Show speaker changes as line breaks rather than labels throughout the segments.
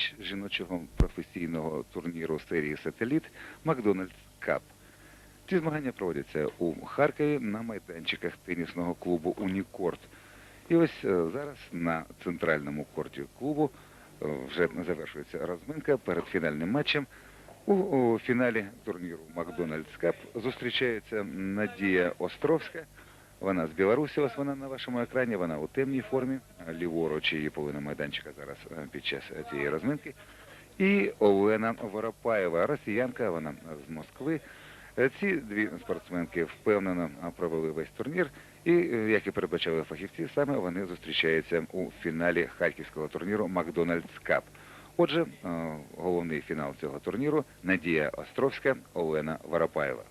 матч жіночого професійного турніру серії Сателіт Макдональдс Кап. Ці змагання проводяться у Харкові на майданчиках тенісного клубу Унікорт. І ось е, зараз на центральному корті клубу е, вже завершується розминка перед фінальним матчем. У, фіналі турніру Макдональдс Кап зустрічається Надія Островська. Вона з Білорусі, ось вона на вашому екрані, вона у темній формі, ліворуч її половина майданчика зараз е, під час цієї розминки. І Олена Воропаєва, росіянка, вона з Москви. Е, Ці дві спортсменки впевнено е, провели весь турнір, і, е, як і передбачали фахівці, саме вони зустрічаються у фіналі харківського турніру Макдональдс Кап. Отже, е, головний фінал цього турніру Надія Островська, Олена Воропаєва.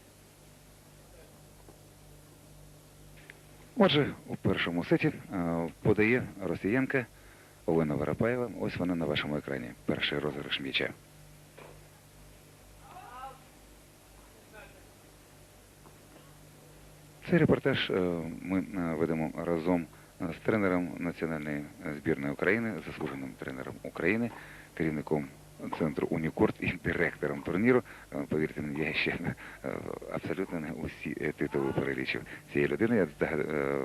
Отже, у першому сеті е, подає росіянка Олена Воропаєва. Ось вона на вашому екрані. Перший розіграш м'яча. Цей репортаж е, ми е, ведемо разом з тренером національної збірної України, заслуженим тренером України, керівником центру Унікорт і директором турніру. Е, Повірте я ще е, абсолютно не усі е, титули перелічив цієї людини. Я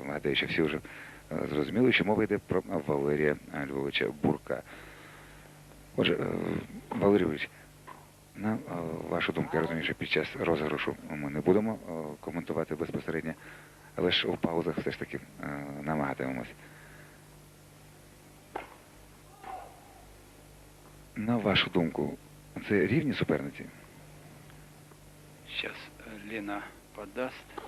гадаю, що всі вже зрозуміли, що мова йде про Валерія Львовича Бурка. Отже, Валерій Львович, на вашу думку, я розумію, що під час розіграшу ми не будемо коментувати безпосередньо, але ж у паузах все ж таки намагатимемось. На вашу думку, це рівні суперниці?
Сейчас Лена подаст.